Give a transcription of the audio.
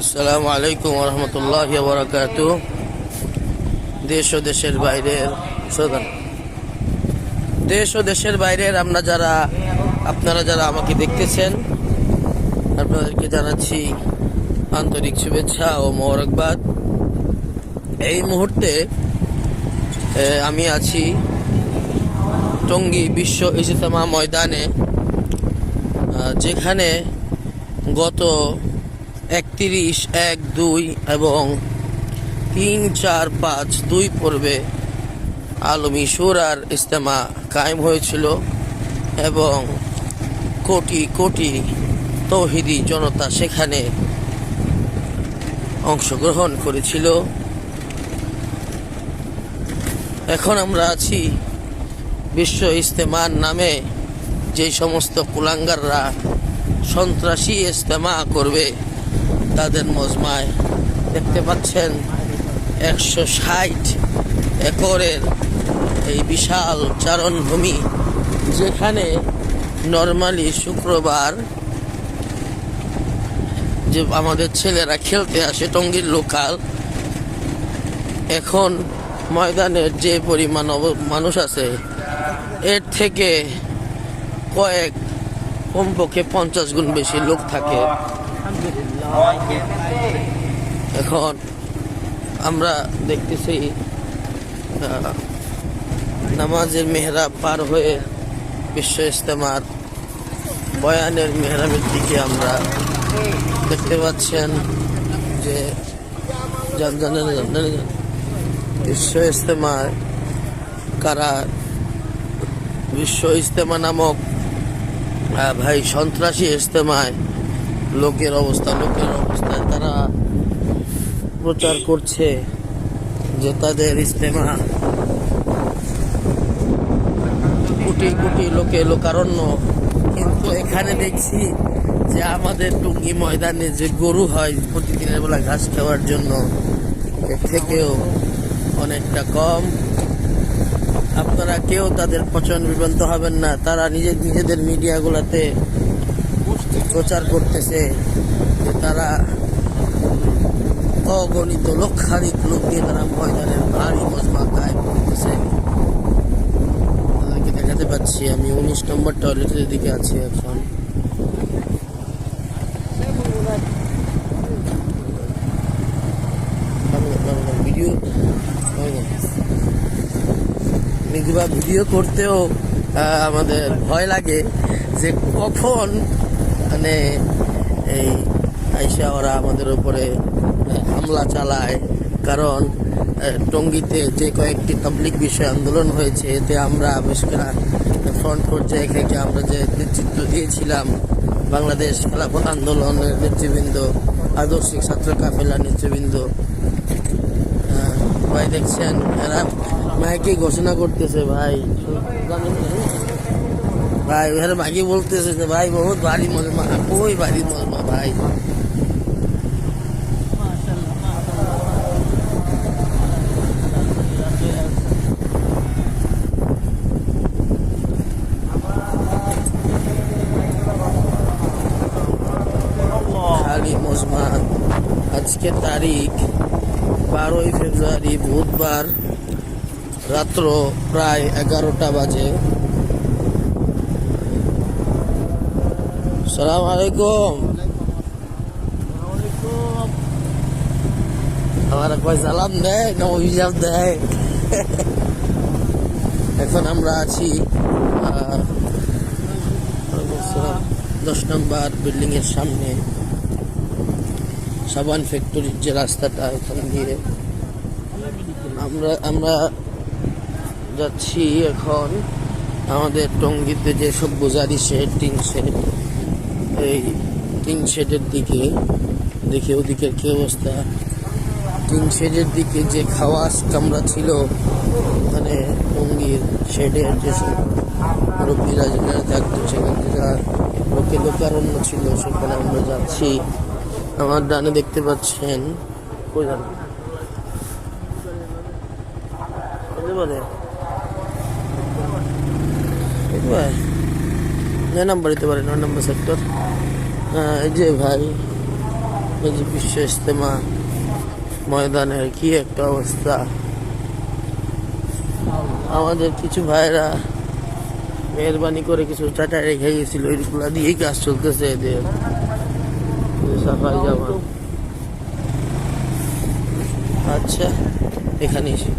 আসসালামু আলাইকুম দেশ ও দেশের বাইরের দেশ ও দেশের বাইরের আমরা যারা, আপনারা যারা আমাকে দেখতেছেন, আপনাদেরকে জানাচ্ছি আন্তরিক শুভেচ্ছা ও মোবারকবাদ। এই মুহূর্তে আমি আছি টঙ্গী বিশ্ব ইজতেমা ময়দানে যেখানে গত একত্রিশ, এক, দুই এবং তিন, চার, পাঁচ, দুই পর্বে আলমী সুরার ইস্তেমা কায়েম হয়েছিল এবং কোটি কোটি তৌহিদি জনতা সেখানে অংশগ্রহণ করেছিল। এখন আমরা আছি বিশ্ব ইস্তেমার নামে যে সমস্ত কুলাঙ্গাররা সন্ত্রাসী ইস্তেমা করবে। তাদের মজমায় দেখতে পাচ্ছেন একশো ষাট একরের এই বিশাল চারণভূমি, যেখানে নর্মালি শুক্রবার যে আমাদের ছেলেরা খেলতে আসে, টঙ্গীর লোকাল। এখন ময়দানের যে পরিমাণ মানুষ আছে, এর থেকে কয়েক কমপক্ষে পঞ্চাশ গুণ বেশি লোক থাকে। এখন আমরা দেখতেছি নামাজের মেহরাব পার হয়ে বিশ্ব ইস্তেমার বয়ানের মেহরাবের দিকে আমরা দেখতে পাচ্ছেন যে বিশ্ব ইস্তেমার কারা বিশ্ব ইস্তেমা নামক ভাই সন্ত্রাসী ইস্তেমায় লোকের অবস্থা, লোকের অবস্থায় তারা প্রচার করছে যে তাদের ইস্তেমা কোটি কোটি লোকে লোকারণ্য। কিন্তু এখানে দেখছি যে আমাদের টুঙ্গি ময়দানে যে গরু হয় প্রতিদিনের বেলা ঘাস খাওয়ার জন্য, এর থেকেও অনেকটা কম। আপনারা কেউ তাদের পচন বিভ্রান্ত হবেন না। তারা নিজের নিজেদের মিডিয়াগুলোতে প্রচার করতেছে যে তারা অগণিত লক্ষাধিক লোক দিয়ে তারা ময়দানের ভারী মজমা কায়েম করতেছে। তাদেরকে দেখাতে পাচ্ছি আমি। উনিশ নম্বর টয়লেটের দিকে আছি এখন। ভিডিও ভিডিও করতেও আমাদের ভয় লাগে যে কখন মানে এই আইসা ওরা আমাদের উপরে হামলা চালায়। কারণ টঙ্গিতে যে কয়েকটি পাবলিক বিষয় আন্দোলন হয়েছে, এতে আমরা আবিষ্কার ফ্রন্ট পর্যায়ে থেকে আমরা যে নেতৃত্ব দিয়েছিলাম, বাংলাদেশ খেলাফত আন্দোলনের নেতৃবৃন্দ, আদর্শিক ছাত্র কাফেলা নেতৃবৃন্দ ভাই দেখছেন, এরা মাইকে ঘোষণা করতেছে, ভাই। ভাই এরা মাইকে বলতেছে যে, ভাই, বহুত ভারী মজমা ওই ভারী মজমা ভাই? খালি মজমা আজকে তারিখ বারোই ফেব্রুয়ারি বুধবার রাত্র প্রায় এগারোটা বাজে। আমার কয় সালাম দেয়, না দেয়। এখন আমরা আছি দশ নম্বর বিল্ডিং এর সামনে। সাবান ফ্যাক্টরির যে রাস্তাটা এখান দিয়ে আমরা আমরা যাচ্ছি এখন। আমাদের টঙ্গিতে যে সব গুজারি শেড টিন শেড এই টিন শেডের দিকে দেখি ওদিকের কি অবস্থা। টিন শেডের দিকে যে খাওয়াস কামরা ছিল মানে টঙ্গির শেডের যে সব মুরব্বীরা যেখানে থাকতো সেখানে যারা লোকে লোকারণ্য ছিল, সেখানে আমরা যাচ্ছি। আমার ডানে দেখতে পাচ্ছেন, কই যান? হতে পারে হতে পারে নয় নাম্বার দিতে পারে নয় নাম্বার সেক্টর এই যে ভাই এই যে বিশ্ব ইস্তেমা ময়দানের কি একটা অবস্থা আমাদের কিছু ভাইরা মেহরবানি করে কিছু চাটা রেখে গেছিল ওইগুলা দিয়েই কাজ চলতেছে এদের এই যে সাফাই জামা আচ্ছা এখানে এসে